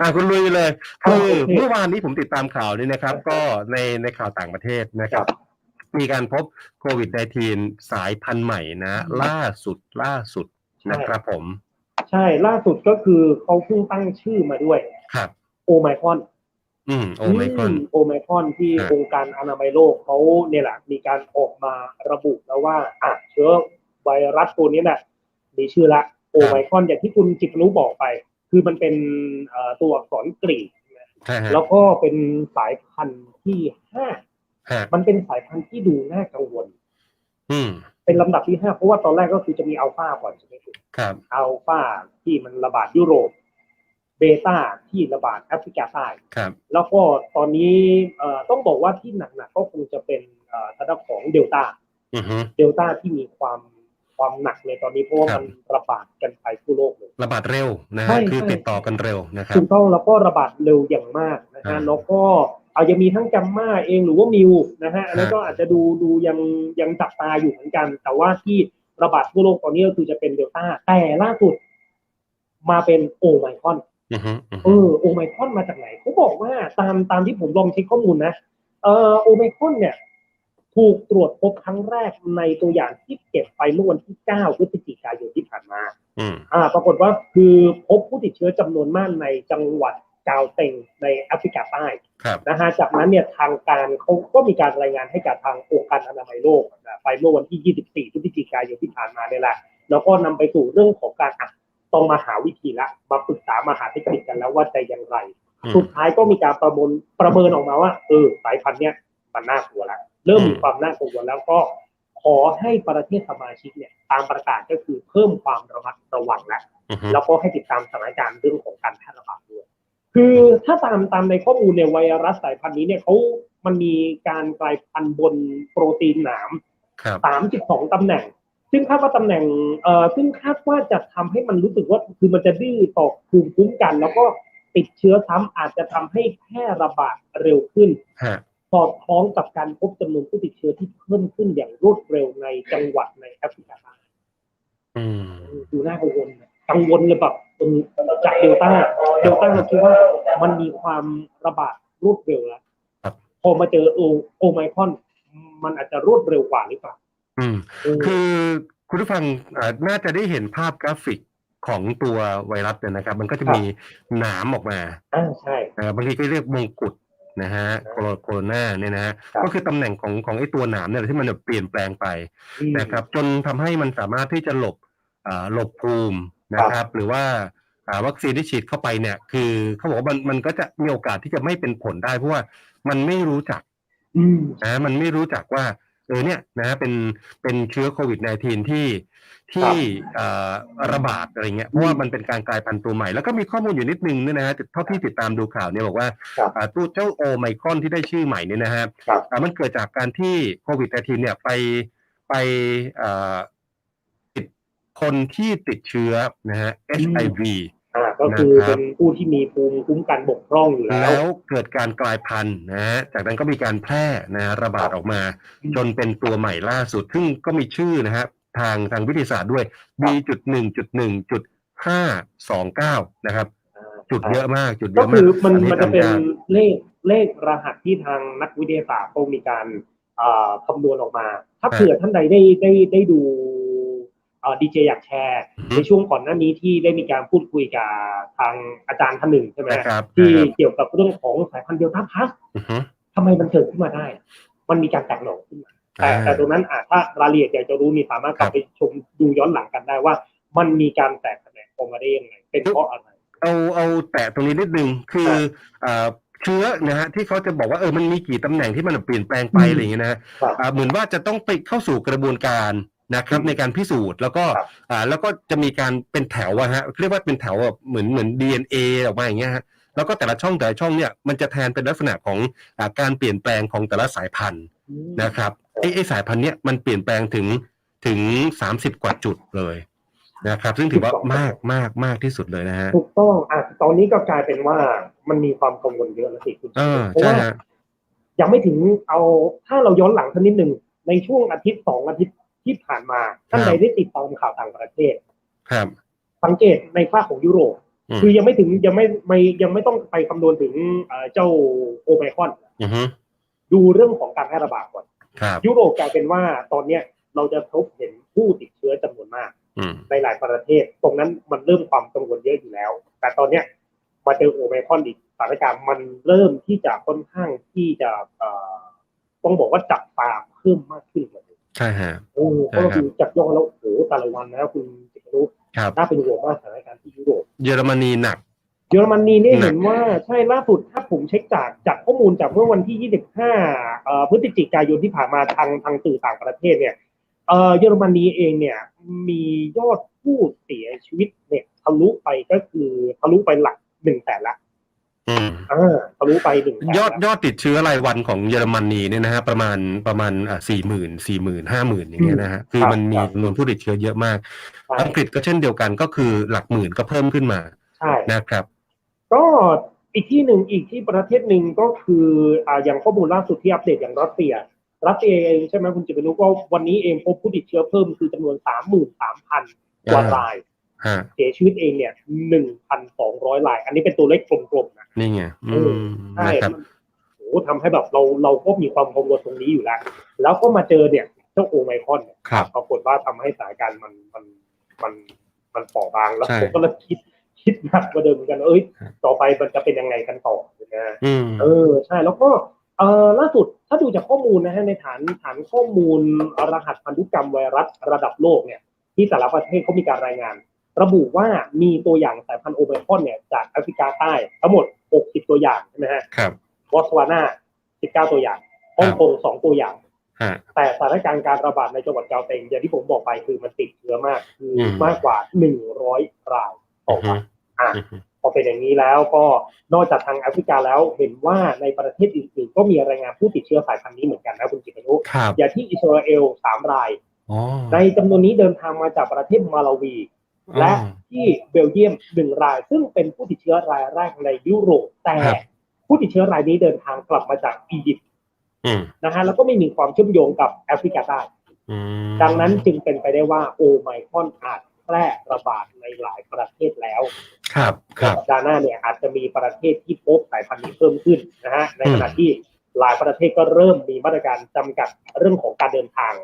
อะคุณลุยเลยคือโอเคเมื่อวานนี้ผมติดตามข่าวนี่นะครับ ก็ในในข่าวต่างประเทศนะครับ มีการพบโควิด -19 สายพันธุ์ใหม่นะ ล่าสุดล่าสุดนะครับผม ใช่ล่าสุดก็คือเขาเพิ่งตั้งชื่อมาด้วยครับ โอไมครอนอืมโอไมครอนโอไมครอนที่อ่าองค์การอนามัยโลกเขาเนี่ยแหละมีการออกมาระบุแล้วว่าอะเชื้อไวรัสตัวนี้น่ะมีชื่อละโอไมครอนอย่างที่คุณจิตนุบอกไป คือมันเป็นเอ่อตัวอักษรกรีกนะใช่ฮะแล้วก็เป็นสายพันธุ์ที่ห้าฮะมันเป็นสายพันธุ์ที่ดูน่ากังวล อืมเป็นลำดับที่ห้าเพราะว่าตอนแรกก็คือจะมีอัลฟาก่อนใช่ไหมคุณครับอัลฟาที่มันระบาดยุโรปเบต้าที่ระบาดแอฟริกาใต้ครับ แล้วก็ตอนนี้เอ่อต้องบอกว่าที่หนักๆก็คงจะเป็นเอ่อทางด้านของเดลต้าอือฮึเดลต้าที่มีความ ความหนักในตอนนี้เพราะว่าครับมันระบาดกันไปทั่วโลกเลยระบาดเร็วนะใช่ฮะคือใช่ติดต่อกันเร็วนะครัถูบกต้องแล้วก็ระบาดเร็วอย่างมากนะอ่าฮะแล้วก็อาจจะมีทั้งจัมมาเองหรือว่ามิวนะฮะอันนั้นฮะก็อาจจะดูดูยังยังจับตาอยู่เหมือนกัน แต่ว่าที่ระบาดทั่วโลกตอนนี้ก็คือจะเป็นเดลต้าแต่ล่าสุดมาเป็นโอไมครอนอือฮึอือเอฮึอโอไมครอนมาจากไหนเขาบอกว่าตามตามที่ผมลองเช็คข้อมูลนะเออโอไมครอนเนี่ย ถูกตรวจพบครั้งแรกในตัวอย่างที่เก็บไปเมื่อวันที่ 9 พฤศจิกายนที่ผ่านมาอืมอ่า ปรากฏว่าคือพบผู้ติดเชื้อจำนวนมากในจังหวัดกาวเต็งในแอฟริกาใต้ครับนะฮะ จากนั้นเนี่ยทางการเขาก็มีการรายงานให้กับทางองค์การอนามัยโลกนะไปเมื่อวันที่ 24 พฤศจิกายนที่ผ่านมาเนี่ยแหละ แล้วก็นำไปสู่เรื่องของการอะต้องมาหาวิธีละ มาปรึกษามาหาเทคนิคกันแล้วว่าจะอย่างไรอืมสุดท้ายก็มีการประเมินประเมินออกมาว่า เออสายพันธุ์เนี้ยมันน่ากลัวแล้ว เริ่มมีความน่ากลัวแล้วก็ขอให้ประเทศสมาชิกเนี่ยตามประกาศก็คือเพิ่มความระมัดระวังแล้วอือฮึแล้วก็ให้ติดตามสถานการณ์เรื่องของการแพร่ระบาดด้วย คือถ้าตามตามในข้อมูลเนี่ยไวรัสสายพันธุ์นี้เนี่ยเขามันมีการกลายพันธุ์บนโปรตีนหนามครับ32ตำแหน่ง ซึ่งคาดว่าตำแหน่งเอ่อซึ่งคาดว่าจะทำให้มันรู้สึกว่าคือมันจะดื้อต่อภูมิคุ้มกัน แล้วก็ติดเชื้อซ้ำอาจจะทำให้แพร่ระบาดเร็วขึ้นฮะส อดคล้องกับการพบจำนวนผู้ติดเชื้อที่เพิ่มขึ้นอย่างรวดเร็วในจังหวัดในแอฟริกาใต้อืมดูน่ากังวลนะกังวลเลยแบบเออจากเดลต้าเดลต้าเราคิดว่ามันมีความระบาดรวดเร็วแล้วครับพอมาเจอโอโอไมครอน มันอาจจะรวดเร็วกว่าหรือเปล่าอืมเออคือคุณผู้ฟังเอ่อน่าจะได้เห็นภาพกราฟิกของตัวไวรัสเนี่ยนะครับ มันก็จะมีหนามออกมาอ่าใช่นะครับบางทีก็เรียกมงกุฎ นะฮะโคโรโคโรนาเนี่ยนะฮะครับก็คือตำแหน่งของของไอ้ตัวหนามเนี่ยที่มันแบบเปลี่ยนแปลงไปอืมนะครับ จนทำให้มันสามารถที่จะหลบอ่าหลบภูมินะครับ หรือว่าอ่าวัคซีนที่ฉีดเข้าไปเนี่ยคือเขาบอกว่ามันมันก็จะมีโอกาสที่จะไม่เป็นผลได้เพราะว่ามันไม่รู้จักอืมนะมันไม่รู้จักว่า เออเนี่ยนะเป็นเป็นเชื้อโควิด -19 ที่ที่เอ่อระบาดอะไรเงี้ยเพราะว่ามันเป็นการกลายพันธุ์ตัวใหม่ แล้วก็มีข้อมูลอยู่นิดนึงเนี่ยนะฮะเท่าที่ติดตามดูข่าวเนี่ยบอกว่าครับอ่าตัวเจ้าโอไมครอนที่ได้ชื่อใหม่เนี่ยนะฮะครับอ่ามันเกิดจากการที่โควิด -19 เนี่ยไปไปเอ่อติดคนที่ติดเชื้อนะฮะ HIV อ่าก็คือนะครับเป็นผู้ที่มีภูมิคุ้มกันบกพร่องอยู่แล้ว แล้วเกิดการกลายพันธุ์นะฮะจากนั้นก็มีการแพร่นะฮะระบาดออกมาอืมจนเป็นตัวใหม่ล่าสุด ซึ่งก็มีชื่อนะฮะทางทางวิทยาศาสตร์ด้วย B จุดหนึ่งจุดหนึ่งจุดห้าสองเก้านะครับอ่าจุดเยอะมากจุดเยก็อะคืมากอมันอัมันจะเป็นทำยากเลขเลขรหัสที่ทางนักวิทยาศาสตร์เขามีการอ่าคำนวณออกมา ถ้าเผื่อท่านใดได้ได้ได้ดู ดีเจอยากแชร์ ในช่วงก่อนหน้านี้ที่ได้มีการพูดคุยกับทางอาจารย์ท่านหนึ่งใช่ไหมนะครับที่นะครับเกี่ยวกับเรื่องของสายพันธุ์เดลต้าพลัสอือฮึทำไมมันเกิดขึ้นมาได้ มันมีการแตกหน่อขึ้นมาแต่อ่าแต่ตรงนั้นอะถ้ารายละเอียดอยากจะรู้นี่สามารถกลับครับไปชมดูย้อนหลังกันได้ว่า มันมีการแตกแขนงออกมาได้ยังไงเป็นเพราะอะไรเอาเอาแตะตรงนี้นิดนึงคือครับอ่าเชื้อนะฮะที่เขาจะบอกว่าเออมันมีกี่ตำแหน่งที่มันเปลี่ยนแปลงไปอืมอะไรอย่างเงี้ยนะฮะครับอ่าเหมือนว่าจะต้องไปเข้าสู่กระบวนการ นะครับอืมในการพิสูจน์แล้วก็ครับอ่าแล้วก็จะมีการเป็นแถวอะฮะเรียกว่าเป็นแถวแบบเหมือนเหมือน DNA ออกมาอย่างเงี้ยฮะแล้วก็แต่ละช่องแต่ละช่องเนี่ยมันจะแทนเป็นลักษณะของอาการเปลี่ยนแปลงของแต่ละสายพันธุ์นะครับไอ้ไอ้สายพันธุ์เนี้ยมันเปลี่ยนแปลงถึงถึงสามสิบกว่าจุดเลยนะครับ ซึ่งถือว่ามากมากมากที่สุดเลยนะฮะถูกต้องอะตอนนี้ก็กลายเป็นว่ามันมีความกังวลเยอะแล้วสิคุณเออเพราะใช่ว่าฮะยังไม่ถึงเอาถ้าเราย้อนหลังสักนิดหนึ่งในช่วงอาทิตย์สองอาทิตย์ ที่ผ่านมาท่านใดได้ติดตามข่าวต่างประเทศ ครับ สังเกตในภาคของยุโรปอืมคือยังไม่ถึงยังไม่ไม่ยังไม่ต้องไปคำนวณถึงเอ่อเจ้าโอไมครอนอือฮึดูเรื่องของการแพร่ระบาดก่อนครับยุโรปกลายเป็นว่าตอนเนี้ยเราจะพบเห็นผู้ติดเชื้อจำนวนมากอืมในหลายประเทศ ตรงนั้นมันเริ่มความกังวลเยอะอยู่แล้ว แต่ตอนเนี้ยมาเจอโอไมครอนอีกสถานการณ์มันเริ่มที่จะค่อนข้างที่จะเอ่อต้องบอกว่าจับตาเพิ่มมากขึ้นเลย ใช่ฮะโอ้เพราะเราดูจับย่องแล้วโอ้โหแต่ละวันนะคุณจิตรู้ครับน่าเป็นห่วงมากสถานการณ์ที่ยุโรปเยอรมนีหนัก เยอรมนีนี่หนักเห็นว่าใช่ล่าสุดถ้าผมเช็คจากจากข้อมูลจากเมื่อวันที่ 25เอ่อพฤศจิกายนที่ผ่านมาทางทางสื่อต่างประเทศเนี่ยเอ่อเยอรมนีเองเนี่ยมียอดผู้เสียชีวิตเนี่ยทะลุไปก็คือทะลุไปหลักหนึ่งแสนละอืมอ่า ทะลุไปหนึ่งแสนยอดยอดติดเชื้อรายวันของเยอรมนีเนี่ยนะฮะประมาณประมาณอ่าสี่หมื่นสี่หมื่นห้าหมื่นอย่างเงี้ยนะฮะคือมันมีจำนวนผู้ติดเชื้อเยอะมากใช่อังกฤษก็เช่นเดียวกันก็คือหลักหมื่นก็เพิ่มขึ้นมาใช่นะครับ ก็อีกที่หนึ่งอีกที่ประเทศหนึ่งก็คืออ่าอย่างข้อมูลล่าสุดที่อัปเดตอย่างรัสเซีย รัสเซียเองใช่ไหมคุณจิตรนุก็วันนี้เองพบผู้ติดเชื้อเพิ่มคือจำนวนสามหมื่นสามพันกว่าอ่ารรายฮะ เสียชีวิตเองเนี่ยหนึ่งพันสองร้อยราย อันนี้เป็นตัวเลขกลมๆนะนี่ไงอืมใช่นะครับมันโอ้โหทำให้แบบเราเราก็มีความกังวลตรงนี้อยู่แล้ว แล้วก็มาเจอเนี่ยเจ้าโอไมครอนเนี่ยครับปรากฏว่าทำให้สถานการณ์มันมันมันมันเปราะบางแล้วใช่ผมก็เริ่มคิดคิดหนักกว่าเดิมเหมือนกันเอ้ยครับต่อไปมันจะเป็นยังไงกันต่อนะอืมเออใช่แล้วก็เอ่อล่าสุดถ้าดูจากข้อมูลนะฮะในฐานฐานข้อมูลรหัสพันธุกรรมไวรัสระดับโลกเนี่ย ที่แต่ละประเทศเขามีการรายงาน ระบุว่ามีตัวอย่างสายพันธุ์โอไมครอนเนี่ยจากแอฟริกาใต้ทั้งหมด 60 ตัวอย่างใช่ไหมฮะครับบอตสวานา19 ตัวอย่างฮ่องกง2 ตัวอย่างฮะแต่สถานการณ์การระบาดในจังหวัดเกาเตงอย่างที่ผมบอกไปคือมันติดเชื้อมากคืออมมากกว่า 100 รายต่ออือฮึวันอะอือฮึพอเป็นอย่างนี้แล้วก็นอกจากทางแอฟริกาแล้วเห็นว่าในประเทศอื่นๆก็มีรายงานผู้ติดเชื้อสายพันธุ์นี้เหมือนกันนะคุณจิตรนุครับอย่างที่อิสราเอลสามรายอ๋อในจำนวนนี้เดินทางมาจากประเทศมาลาวี และอ๋อที่เบลเยียมหนึ่งราย ซึ่งเป็นผู้ติดเชื้อรายแรกในยุโรปแต่ครับผู้ติดเชื้อรายนี้เดินทางกลับมาจากอียิปต์อืมนะฮะแล้วก็ไม่มีความเชื่อมโยงกับแอฟริกาใต้อืมดังนั้นจึงเป็นไปได้ว่าโอไมครอนอาจแพร่ระบาดในหลายประเทศแล้ว ครับ ครับสัปดาห์หน้าเนี่ยอาจจะมีประเทศที่พบสายพันธุ์นี้เพิ่มขึ้นนะฮะในขณะที่หลายประเทศก็เริ่มมีมาตรการจำกัดเรื่องของการเดินทาง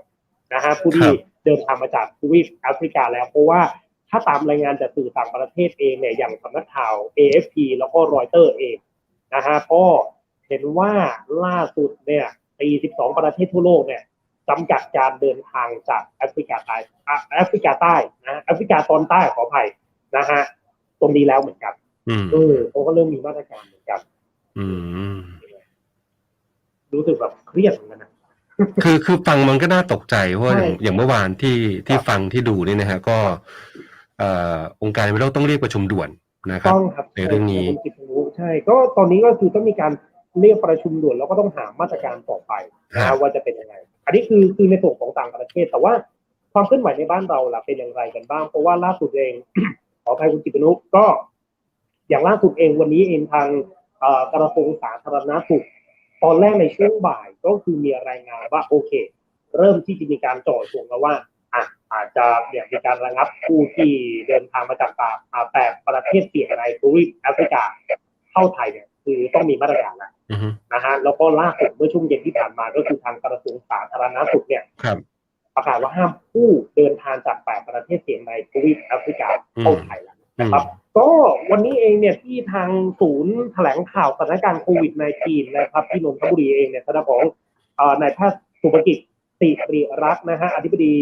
นะฮะผู้ที่เดินทางมาจากทวีปแอฟริกาแล้วเพราะว่า ถ้าตามรายงานจากสื่อต่างประเทศเองเนี่ยอย่างสำนักข่าว AFP แล้วก็รอยเตอร์เองนะฮะก็เห็นว่าล่าสุดเนี่ย42ประเทศทั่วโลกเนี่ยจำกัดการเดินทางจากแอฟริกาใต้อะแอฟริกาใต้นะแอฟริกาตอนใต้ขออภัยนะฮะตรงนี้แล้วเหมือนกันอืมเออเขาก็เริ่มมีมาตรการเหมือนกันอืมรู้สึกแบบเครียดเหมือนกันนะคือคือฟังมันก็น่าตกใจเพราะว่าใช่อย่างอย่างเมื่อวานที่ที่ครับฟังที่ดูนี่นะฮะ ก็เอ่อองค์การไม่โลกต้องเรียกประชุมด่วนนะครับต้องครับในเรื่องนี้ใช่ผมคิดรู้ใช่ก็ตอนนี้ก็คือต้องมีการเรียกประชุมด่วนแล้วก็ต้องหามาตรการต่อไปนะครัฮะบว่าจะเป็นยังไง อันนี้คือคือในส่วนของต่างประเทศ แต่ว่าความเคลื่อนไหวในบ้านเราล่ะเป็นอย่างไรกันบ้าง เพราะว่าล่าสุดเองขออภัยคุณจิตรนุก็ อย่างล่าสุดเองวันนี้เองทางเอ่อกระทรวงสาธารณสุข ตอนแรกในช่วงบ่ายก็คือมีรายงานว่าโอเค เริ่มที่จะมีการจ่อจงแล้วว่า อะอาจจะเนี่ยมีการระงับผู้ที่เดินทางมาจากป่าอ่าแปดประเทศเสี่ยงในทวีปแอฟริกาเข้าไทยเนี่ยคือต้องมีมาตรการแล้วอือฮึนะฮะแล้วก็ล่าสุดเมื่อช่วงเย็นที่ผ่านมาก็คือทางกระทรวงสาธารณสุขเนี่ยครับประกาศว่าห้ามผู้เดินทางจากแปดประเทศเสี่ยงในทวีปแอฟริกาเข้าไทยแล้วอืมนะครับก็วันนี้เองเนี่ยที่ทางศูนย์แถลงข่าวสถานการณ์โควิด -19 นะครับที่นนทบุรีเองเนี่ยทางด้านของเอ่อนายแพทย์สุภกิจ ติริรักษ์นะฮะอธิบดี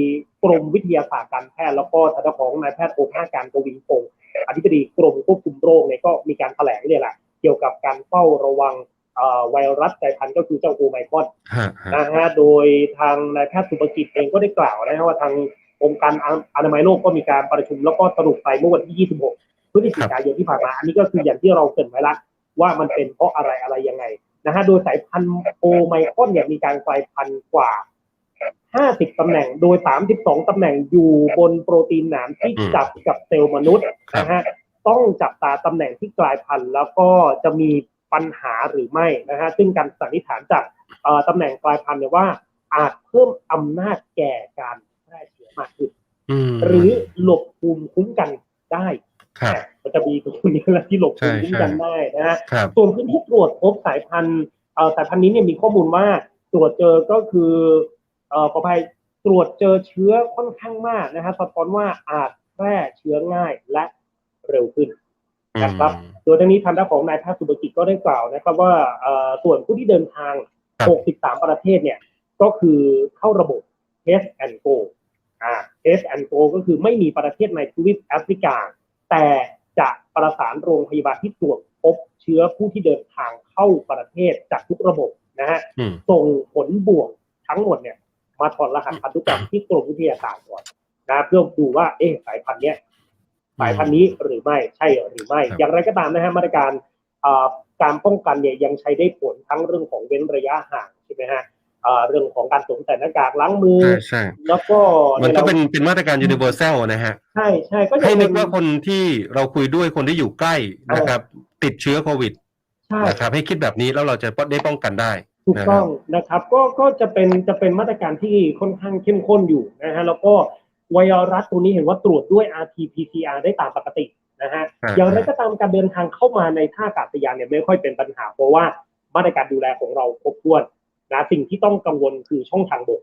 กรมวิทยาศาสตร์การแพทย์แล้วก็ทางด้านของนายแพทย์โอภาสการกวินพงศ์อธิบดีกรมควบคุมโรคเนี่ยก็มีการแถลงเนี่ยแหละเกี่ยวกับการเฝ้าระวังเอ่อไวรัสสายพันธุ์ก็คือเจ้าโอไมครอนฮะฮะนะฮะโดยทางนายแพทย์สุภกิจเองก็ได้กล่าวนะฮะว่าทางองค์การอนามัยโลกก็มีการประชุมแล้วก็สรุปไปเมื่อวันที่ 26 พฤศจิกายนที่ผ่านมา อันนี้ก็คืออย่างที่เราเกรินไว้ละว่ามันเป็นเพราะอะไรอะไรยังไงนะฮะโดยสายพันธุ์โอไมครอนเนี่ยมีการกลายพันธุ์กว่า 50 ตำแหน่ง โดย 32 ตำแหน่งอยู่บนโปรตีนหนามที่จับกับเซลล์มนุษย์นะฮะต้องจับตาตำแหน่งที่กลายพันธุ์ แล้วก็จะมีปัญหาหรือไม่นะฮะซึ่งการสันนิษฐานจากเอ่อตำแหน่งกลายพันธุ์เนี่ยว่า อาจเพิ่มอำนาจแก่การแพร่เชื้อมากขึ้นอืมหรือหลบภูมิคุ้มกันได้ครับมันจะมีตัวนี้แหละที่หลบภูมิคุ้มกันใช่ได้นะฮะครับส่วนพื้นที่ตรวจพบสายพันธุ์เอ่อสายพันธุ์นี้เนี่ยมีข้อมูลว่าตรวจเจอก็คือ เอ่อขออภัยตรวจเจอเชื้อค่อนข้างมากนะฮะสะท้อนว่าอาจแพร่เชื้อง่ายและเร็วขึ้นนะครับ โดยทางนี้ทางด้านของนายแพทย์สุภกิจก็ได้กล่าวนะครับว่าเอ่อส่วนผู้ที่เดินทางครับ63 ประเทศเนี่ย ก็คือเข้าระบบ Test and Go อ่า Test and Go ก็คือไม่มีประเทศในทวีปแอฟริกา แต่จะประสานโรงพยาบาลที่ตรวจพบเชื้อผู้ที่เดินทางเข้าประเทศจากทุกระบบนะฮะอืมส่งผลบวกทั้งหมดเนี่ย มาถอดรหัสพันธุกรรมที่กรมวิทยาศาสตร์ก่อนนะเพื่อดูว่าเอ๊ะสายพันธุ์เนี้ยสายพันธุ์นี้หรือไม่ใช่หรือไม่ครับอย่างไรก็ตามนะฮะมาตรการเอ่อการป้องกันเนี่ยยังใช้ได้ผลทั้งเรื่องของเว้นระยะห่างใช่ไหมฮะเอ่อเรื่องของการสวมใส่หน้ากากล้างมือใช่ใช่แล้วก็มันก็ยราเป็นเป็นมาตรการ universal นะฮะใช่ใช่ก็ให้ยังนึเป็กนว่าคนที่เราคุยด้วยคนที่อยู่ใกล้นะครับ ติดเชื้อโควิดใช่นะครับให้คิดแบบนี้แล้วเราจะได้ป้องกันได้ ถูกต้องนะครับ ก็ก็จะเป็นจะเป็นมาตรการที่ค่อนข้างเข้มข้นอยู่นะฮะแล้วก็ไวรัสตัวนี้เห็นว่าตรวจด้วย RT-PCR ได้ตามปกตินะฮะอ่าอย่างไรก็ตามการเดินทางเข้ามาในท่าอากาศยานเนี่ยไม่ค่อยเป็นปัญหา เพราะว่ามาตรการดูแลของเราครบถ้วนนะสิ่งที่ต้องกังวลคือช่องทางบก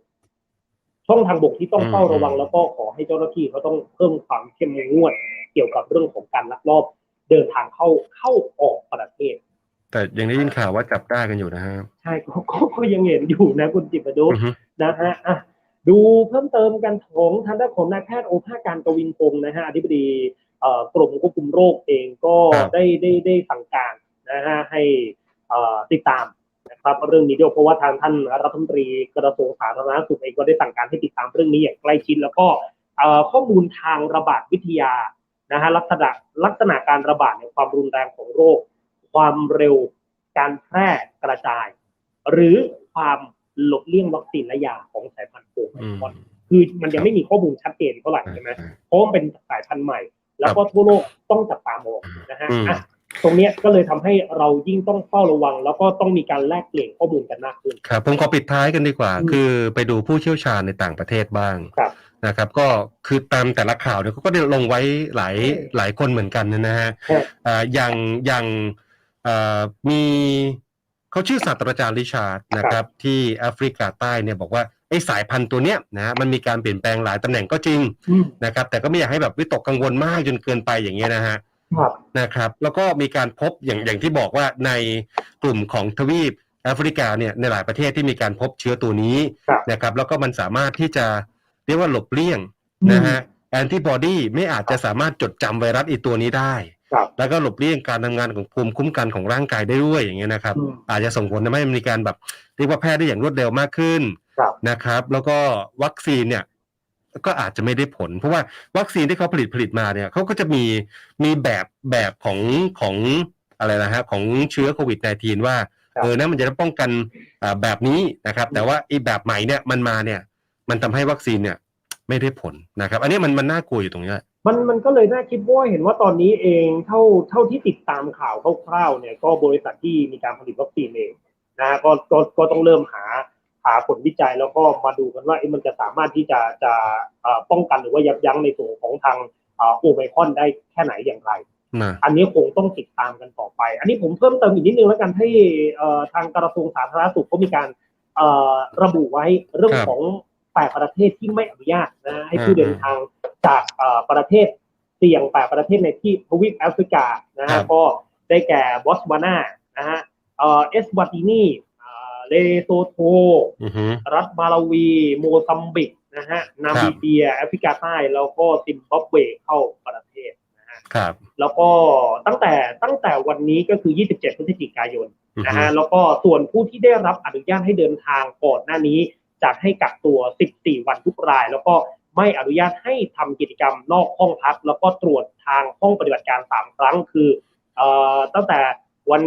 ช่องทางบกที่ต้องเฝ้าระวัง แล้วก็ขอให้เจ้าหน้าที่เขาต้องเพิ่มความเข้มงวด เกี่ยวกับเรื่องของการลักลอบ เดินทางเข้าเข้าออกประเทศ แต่ยังได้ยินข่าวว่าจับได้กันอยู่นะฮะใช่ก็ก็ก็ยังเห็นอยู่นะคุณจิตรประดุอือฮึนะฮะอะดูเพิ่มเติมกันของทางด้านของนายแพทย์โอภาสการกวินพงศ์นะฮะอธิบดีเอ่อกรมควบคุมโรคเองก็ครับได้ได้ได้สั่งการนะฮะให้เอ่อติดตามนะครับเรื่องนี้ด้วยเพราะว่าทางท่านรัฐมนตรีกระทรวงสาธารณสุขเองก็ได้สั่งการให้ติดตามเรื่องนี้อย่างใกล้ชิดแล้วก็เอ่อข้อมูลทางระบาดวิทยานะฮะลักษณะลักษณะการระบาดในยความรุนแรงของโรค ความเร็วการแพร่กระจาย หรือความหลบเลี่ยงวัคซีนและยาของสายพันธุ์โควิดอืมคือมันยังไม่มีข้อมูลชัดเจนเท่าไหร่ใช่ไหมเพราะว่ามันเป็นสายพันธุ์ใหม่ แล้วก็ทั่วโลกต้องจับตามองนะฮะอืมอะตรงเนี้ยก็เลยทำให้เรายิ่งต้องเฝ้าระวัง แล้วก็ต้องมีการแลกเปลี่ยนข้อมูลกันมากขึ้นครับผมขอปิดท้ายกันดีกว่าอืมคือไปดูผู้เชี่ยวชาญในต่างประเทศบ้างครับนะครับ ก็คือตามแต่ละข่าวเนี่ยเขาก็ได้ลงไว้หลายหลายคนเหมือนกันนะฮะครับอ่าอย่างอย่างเอ่อ มีเขาชื่อศาสตราจารย์ริชาร์ดนะครับที่แอฟริกาใต้เนี่ยบอกว่าไอ้สายพันธุ์ตัวเนี้ยนะฮะมันมีการเปลี่ยนแปลงหลายตำแหน่งก็จริงอืมนะครับแต่ก็ไม่อยากให้แบบวิตกกังวลมากจนเกินไปอย่างเงี้ยนะฮะครับนะครับ แล้วก็มีการพบอย่างอย่างที่บอกว่าในกลุ่มของทวีปแอฟริกาเนี่ยในหลายประเทศที่มีการพบเชื้อตัวนี้ครับนะครับ แล้วก็มันสามารถที่จะเรียกว่าหลบเลี่ยงนะฮะแอนติบอดีไม่อาจจะสามารถจดจำไวรัสอีตัวนี้ได้ครับ แล้วก็หลบเลี่ยงการทำงานของภูมิคุ้มกันของร่างกายได้ด้วยอย่างเงี้ยนะครับอืมอาจจะส่งผลทำให้มันมีการแบบเรียกว่าแพร่ได้อย่างรวดเร็วมากขึ้นครับนะครับ แล้วก็วัคซีนเนี่ยก็อาจจะไม่ได้ผล เพราะว่าวัคซีนที่เขาผลิตผลิตมาเนี่ยเขาก็จะมีมีแบบแบบของของอะไรนะฮะของเชื้อโควิด -19 ว่าครับเออนะมันจะป้องกันอ่าแบบนี้นะครับ แต่ว่าไอีแบบใหม่เนี่ยมันมาเนี่ย มันทำให้วัคซีนเนี่ยไม่ได้ผลนะครับ อันนี้มันมันน่ากลัวอยู่ตรงเนี้ย มันมันก็เลยน่าคิดว่าเห็นว่าตอนนี้เองเท่าเท่าที่ติดตามข่าวคร่าวๆเนี่ยก็บริษัทที่มีการผลิตวัคซีนเองนะฮะก็ก็ก็ต้องเริ่มหาหาผลวิจัยแล้วก็มาดูกันว่าเอ๊ะมันจะสามารถที่จะจะเอ่อป้องกันหรือว่ายับยั้งในส่วนของทางโอไมครอนได้แค่ไหนอย่างไรนะอันนี้คงต้องติดตามกันต่อไป อันนี้ผมเพิ่มเติมอีกนิดนึงแล้วกันที่เอ่อทางกระทรวงสาธารณสุขก็มีการเอ่อระบุไว้เรื่องของแปดประเทศที่ไม่อนุญาตนะให้ผู้เดินทาง จากเอ่อประเทศเสี่ยงแปดประเทศในที่ทวีปแอฟริกานะฮะก็ได้แก่บอสวานานะฮะเอ่อเอสวาตินีเอ่อเลโซโทอือฮึรัฐมาลาวี โมซัมบิกนะฮะนามิเบีย แอฟริกาใต้แล้วก็ซิมบับเวเข้าประเทศนะฮะครับแล้วก็ตั้งแต่ตั้งแต่วันนี้ก็คือ 27 พฤศจิกายนอือนะฮึฮะแล้วก็ส่วนผู้ที่ได้รับอนุญาตให้เดินทางก่อนหน้านี้จัดให้กักตัว 14 วันทุกราย แล้วก็ ไม่อนุญาตให้ทำกิจกรรมนอกห้องพัก แล้วก็ตรวจทางห้องปฏิบัติการ 3 ครั้ง คือเอ่อตั้งแต่วัน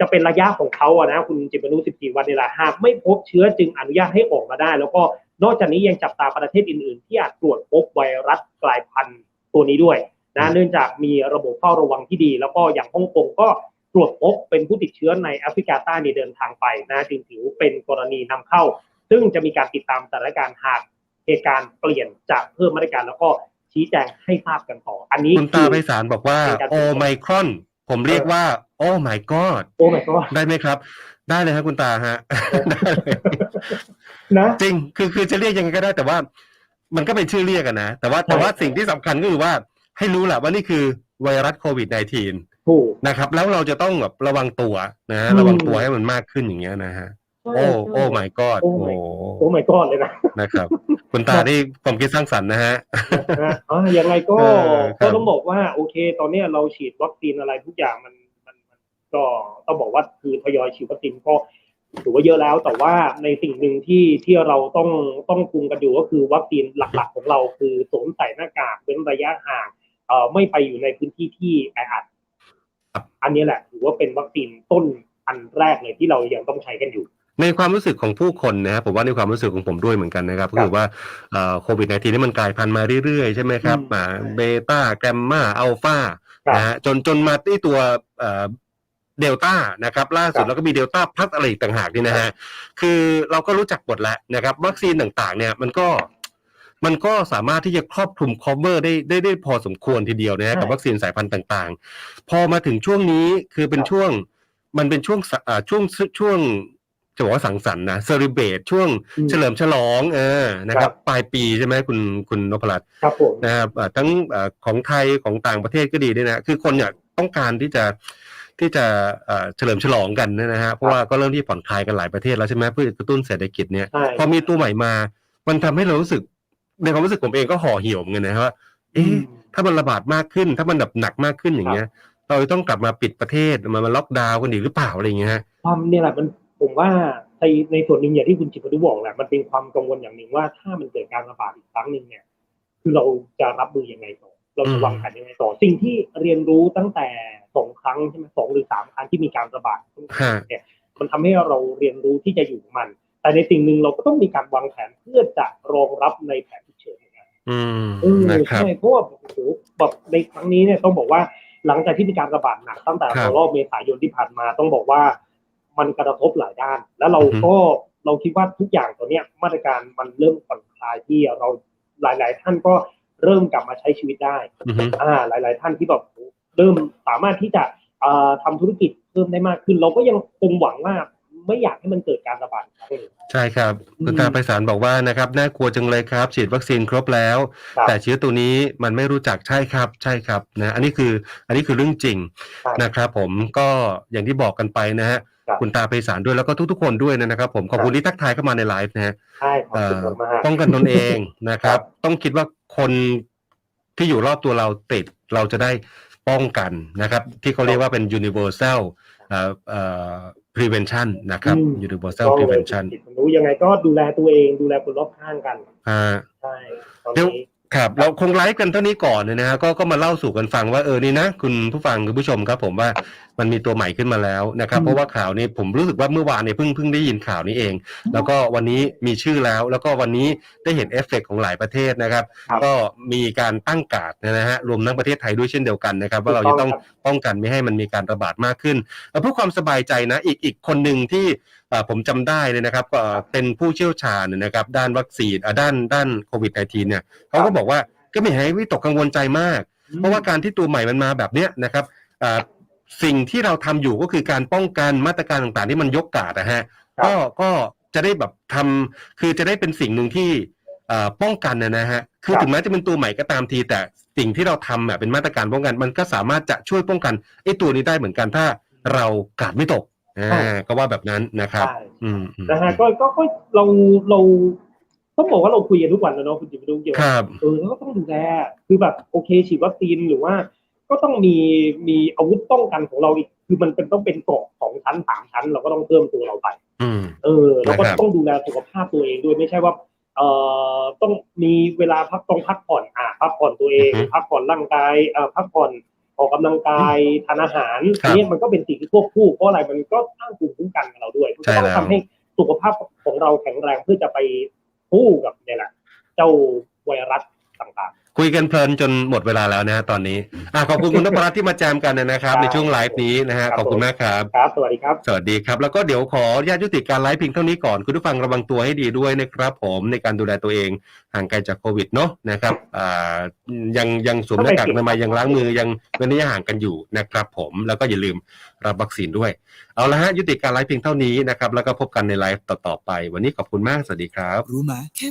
จะเป็นระยะของเขาอะนะคุณจิตมนุ14 วันนี่แหละหากไม่พบเชื้อจึงอนุญาตให้ออกมาได้ แล้วก็นอกจากนี้ยังจับตาประเทศอื่น ๆ ที่อาจตรวจพบไวรัสกลายพันธุ์ตัวนี้ด้วยนะเนื่องจากมีระบบเฝ้าระวังที่ดี แล้วก็อย่างฮ่องกงก็ตรวจพบเป็นผู้ติดเชื้อในแอฟริกาใต้ในเดินทางไปนะจึงถือเป็นกรณีนำเข้า ซึ่งจะมีการติดตามสถานการณ์หาก เหตุการณ์เปลี่ยนจากเพิ่มมาตรการแล้วก็ชี้แจงให้ทราบกันต่อ อันนี้คุณตาไพศาลบอกว่าเป็นการโอไมครอน ผมเรียกว่า โอ้ my god โอ้ my god ได้ไหมครับ ได้เลยครับคุณตาฮะได้เลยนะจริงคือคือจะเรียกยังไงก็ได้แต่ว่า มันก็เป็นชื่อเรียกกันนะ แต่ว่าแต่ว่าใช่สิ่งที่สำคัญก็คือว่า ให้รู้แหละว่านี่คือไวรัสโควิด -19 ถูกนะครับ แล้วเราจะต้องแบบระวังตัวนะฮะอืมระวังตัวให้มันมากขึ้นอย่างเงี้ยนะฮะ โอ้โอ้ my god โอ้โอ้ my โอ้ my god เลยนะนะครับ คุณตาที่ความคิดสร้างสรรค์นะฮะนะอ่ายังไงก็เออครับก็ต้องบอกว่า โอเค ตอนเนี้ยเราฉีดวัคซีนอะไรทุกอย่างมันมันมันก็ต้องบอกว่าคือทยอยฉีดวัคซีนก็ถือว่าเยอะแล้ว แต่ว่าในสิ่งหนึ่งที่ที่เราต้องต้องคุมกันอยู่ก็คือวัคซีนหลัก ๆ ของเราคือสวมใส่หน้ากากเว้นระยะห่างเอ่อไม่ไปอยู่ในพื้นที่ที่แออัดครับอันนี้แหละถือว่าเป็นวัคซีนต้นอันแรกเลยที่เรายังต้องใช้กันอยู่ ในความรู้สึกของผู้คนนะครับผมว่าในความรู้สึกของผมด้วยเหมือนกันนะครับก็คือว่าโควิด -19 นี่มันกลายพันธุ์มาเรื่อยๆ ใช่ไหมครับอืมมาเบต้าแกรมมาอัลฟาครับนะฮะจนจนมาที่ตัวเดลต้านะครับล่าสุครัดบแล้วก็มีเดลต้าพัทอะไรอีกต่างหากนี่นะฮะคือเราก็รู้จักหมดแล้วนะครับ วัคซีนต่างๆ เนี่ยมันก็มันก็สามารถที่จะครอบคลุม cover ได้ได้ได้พอสมควรทีเดียวนะฮะกับวัคซีนสายพันธุ์ต่างๆ พอมาถึงช่วงนี้คือเป็นช่วงมันเป็นช่วงสะอ่าช่วงช่วง จะบอกว่าสังสรรค์นะเซอริเบตช่วงอืมเฉลิมฉลองเออนะคครัรับบปลายปีใช่ไหมคุณคุณนพรัตน์ครับผมนะครับอ่าทั้งอ่าของไทยของต่างประเทศก็ดีด้วยนะคือคนเนี่ยต้องการที่จะที่จะอ่าเฉลิมฉลองกันเนยนะฮะเพราะว่าก็เริ่มที่ผ่อนคลายกันหลายประเทศแล้วใช่ไหมเพื่อกระตุ้นเศรษฐกิจเนี่ยใช่พอมีตัวใหม่มา มันทำให้เรารู้สึกในความรู้สึกผมเองก็ห่อเหี่ยวเหมือนกันนะว่าเอ๊ะถ้ามันระบาดมากขึ้น ถ้ามันแบบหนักมากขึ้นอย่างเงี้ย เราจะต้องกลับมาปิดประเทศมามาล็อกดาวน์กันอีกหรือเปล่าอะไรอย่างเงี้ยฮะความเนี่ยแหละมัน ผมว่าในในส่วนหนึ่งอย่างที่คุณจิตรพุบอกแหละมันเป็นความกังวลอย่างหนึ่งว่าถ้ามันเกิดการระบาดอีกครั้งหนึ่งเนี่ย คือเราจะรับมือยังไงต่อ เราจะวางแผนยังไงต่อ สิ่งที่เรียนรู้ตั้งแต่สองครั้งใช่ไหมสองหรือสามครั้งที่มีการระบาดฮะเนี่ยมันทำให้เราเรียนรู้ที่จะอยู่กับมัน แต่ในสิ่งหนึ่งเราก็ต้องมีการวางแผนเพื่อจะรองรับในแผนฉุกเฉินเหมือนกันอืมเออนะครับใช่เพราะว่าโอ้โหแบบในครั้งนี้เนี่ยต้องบอกว่าหลังจากที่มีการระบาดหนักตั้งแต่ครับรอบเมษายนที่ผ่านมาต้องบอกว่า มันกระทบหลายด้าน แล้วเราอือฮึก็เราคิดว่าทุกอย่างตอนเนี้ยมาตรการมันเริ่มผ่อนคลายที่เราหลาย ๆ ท่านก็เริ่มกลับมาใช้ชีวิตได้อือฮึอ่าหลาย ๆ ท่านที่แบบเริ่มสามารถที่จะเอ่อทำธุรกิจเพิ่มได้มากขึ้น เราก็ยังคงหวังว่าไม่อยากให้มันเกิดการระบาดอีกครั้งหนึ่งใช่ครับอืมคุณตาไพศาลบอกว่านะครับน่ากลัวจังเลยครับ ฉีดวัคซีนครบแล้วครับแต่เชื้อตัวนี้มันไม่รู้จักใช่ครับ ใช่ครับนะอันนี้คืออันนี้คือเรื่องจริงใช่นะครับ ผมก็อย่างที่บอกกันไปนะฮะ ครับคุณตาไพศาลด้วยแล้วก็ทุกๆคนด้วยนะครับผมขอบคุณที่ทักทายเข้ามาในไลฟ์นะฮะใช่ขอบเอ่คุณอมากป้องกันตนเองนะครับ ต้องคิดว่าคนที่อยู่รอบตัวเราติดเราจะได้ป้องกันนะครับ ที่เขาเรียกว่าเป็น universal เอ่อเอ่อ prevention นะครับ universal ก็เลย prevention จิตรู้ยังไงก็ดูแลตัวเองดูแลคนรอบข้างกันอ่าใช่ตอนเดี๋ยวนี้ ครับเราคงไลฟ์กันเท่านี้ก่อนนะฮะก็ก็มาเล่าสู่กันฟังว่าเออนี่นะคุณผู้ฟังคุณผู้ชมครับ ผมว่ามันมีตัวใหม่ขึ้นมาแล้วนะครับอืมเพราะว่าข่าวนี้ผมรู้สึกว่าเมื่อวานเนี่ยเพิ่งเพิ่งได้ยินข่าวนี้เอง แล้วก็วันนี้มีชื่อแล้ว แล้วก็วันนี้ได้เห็นเอฟเฟกต์ของหลายประเทศนะครับครับก็มีการตั้งการ์ดนะฮะรวมทั้งประเทศไทยด้วยเช่นเดียวกันนะครับ ว่าเราจะต้องป้องกันไม่ให้มันมีการระบาดมากขึ้นเอ่อเพื่อความสบายใจนะ อีกอีกคนหนึ่งที่เอ่อ ผมจำได้เลยนะครับก็เป็นผู้เชี่ยวชาญนะครับ ด้านวัคซีนอะด้านด้านโควิด -19 เนี่ยเขาก็บอกว่าก็ไม่ให้วิตกกังวลใจมาก เพราะว่าการที่ตัวใหม่มันมาแบบเนี้ยนะครับอ่าสิ่งที่เราทำอยู่ก็คือการป้องกันมาตรการต่างๆ ที่มันยกกาดนะฮะครับก็ก็จะได้แบบทำคือจะได้เป็นสิ่งหนึ่งที่อ่าป้องกันนะนะฮะคือครับถึงแม้จะเป็นตัวใหม่ก็ตามทีแต่สิ่งที่เราทำอะเป็นมาตรการป้องกัน มันก็สามารถจะช่วยป้องกันไอ้ตัวนี้ได้เหมือนกันถ้าเรากาดไม่ตก อ่าก็ว่าแบบนั้นนะครับใช่อืมอืมนะฮะก็ก็ก็เราเราต้องบอกว่าเราคุยกันทุกวันนะเนาะคุณจิตรรู้เกี่ยวคกับรับเออก็ต้องดูแลคือแบบโอเคฉีดวัคซีนหรือว่า ก็ต้องมีมีอาวุธป้องกันของเราอีกคือมันเป็นต้องเป็นเกราะสองชั้นสามชั้น เราก็ต้องเพิ่มตัวเราไปอืมเออเราก็นะครับต้องดูแลสุขภาพตัวเองด้วยไม่ใช่ว่าเอ่อต้องมีเวลาพักต้องพักผ่อนอ่าพักผ่อนตัวเองอือฮึพักผ่อนร่างกายเอ่อพักผ่อน ออกกำลังกายทานอาหารครับอันนี้มันก็เป็นสิ่งที่ควบคู่เพราะอะไรมันก็สร้างภูมิคุ้มกันกับเราด้วยมันใช่ก็ต้องแล้วทำให้สุขภาพของเราแข็งแรงเพื่อจะไปสู้กับเนี่ยแหละเจ้าไวรัส ต่างคุยกันเพลินจนหมดเวลาแล้วนะฮะตอนนี้อะขอบคุณคุณนพรัตน์ที่มาแจมกันนะครับ ในช่วงไลฟ์นี้นะฮะขอบคุณมากครับครับ สวัสดีครับ สวัสดีครับ แล้วก็เดี๋ยวขออนุญาตยุติการไลฟ์เพียงเท่านี้ก่อนคุณผู้ฟังระวังตัวให้ดีด้วยนะครับ ผมในการดูแลตัวเองห่างไกลจากโควิดเนาะนะครับอ่ายังยังสวมหน้ากากอนามัยยังล้างมือยังเว้นระยะห่างกันอยู่นะครับ ผมแล้วก็อย่าลืมรับวัคซีนด้วย เอาละฮะยุติการไลฟ์เพียงเท่านี้นะครับแล้วก็พบกันในไลฟ์ต่อๆไป วันนี้ขอบคุณมากสวัสดีครับ รู้ไหมแค่